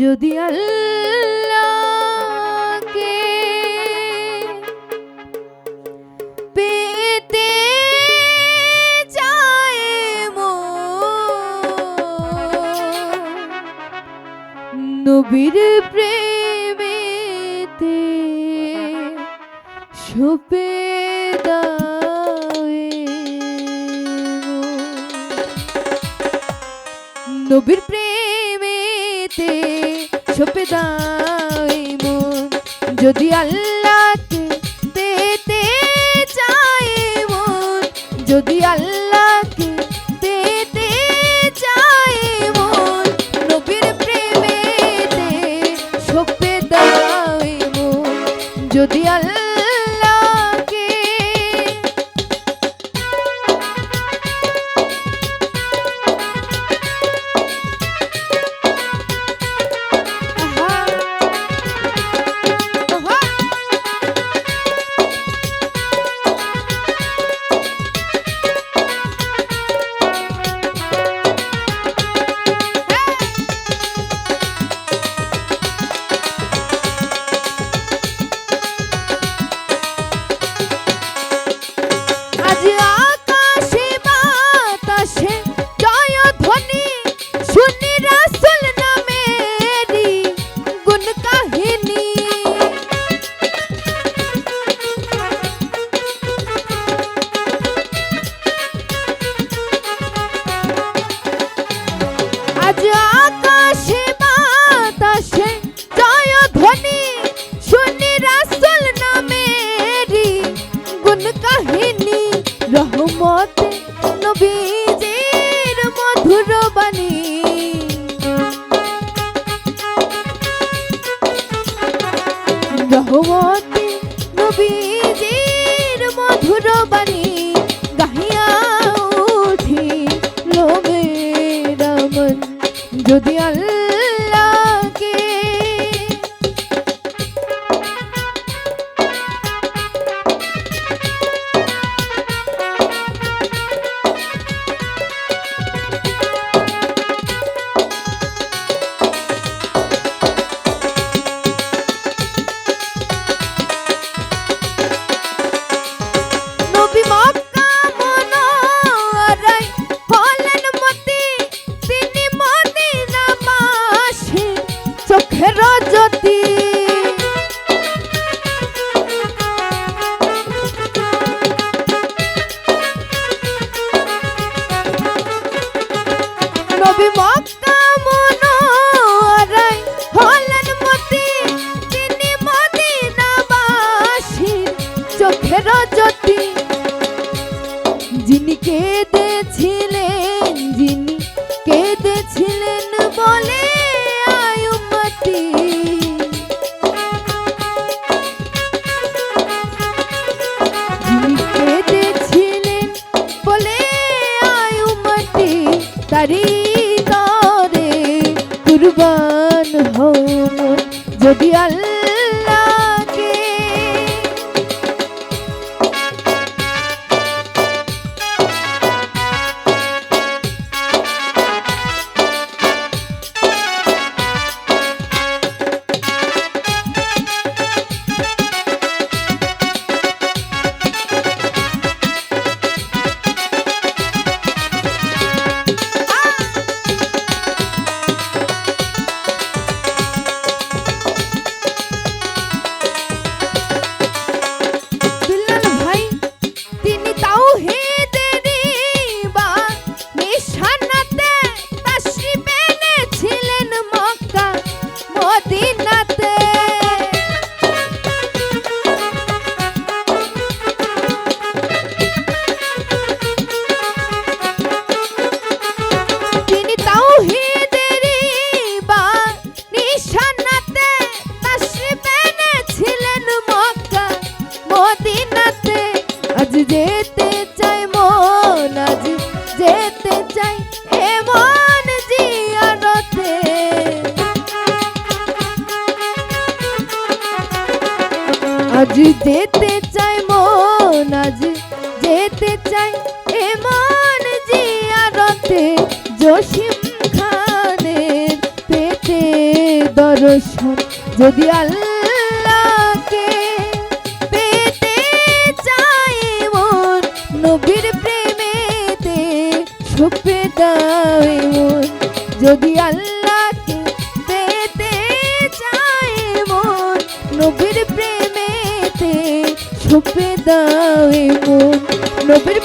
যদি আল্লাহকে পেতে চায় মো নবীর প্রেমেতে সপে যদি আল্লাহ নবীজির মধুর বাণী। রহমত জ্যোতি যিনি কেঁদেছিলেন যিনি কেঁদেছিলেন বলে আয়ুমতি যিনি কেঁদেছিলেন বলে আয়ুমতি তারি যদি আল্লাহ পেতে চাই এমন জিয়ারতে জসিম খানের পেতে দর্শন। যদি আল্লাহকে পেতে চাই মন, নবীর প্রেমেতে সুপে দাই মন। যদি আল্লাহকে পেতে চাই মন, নবীর প্রেমেতে সুপে দাই মন। নবীর প্রেম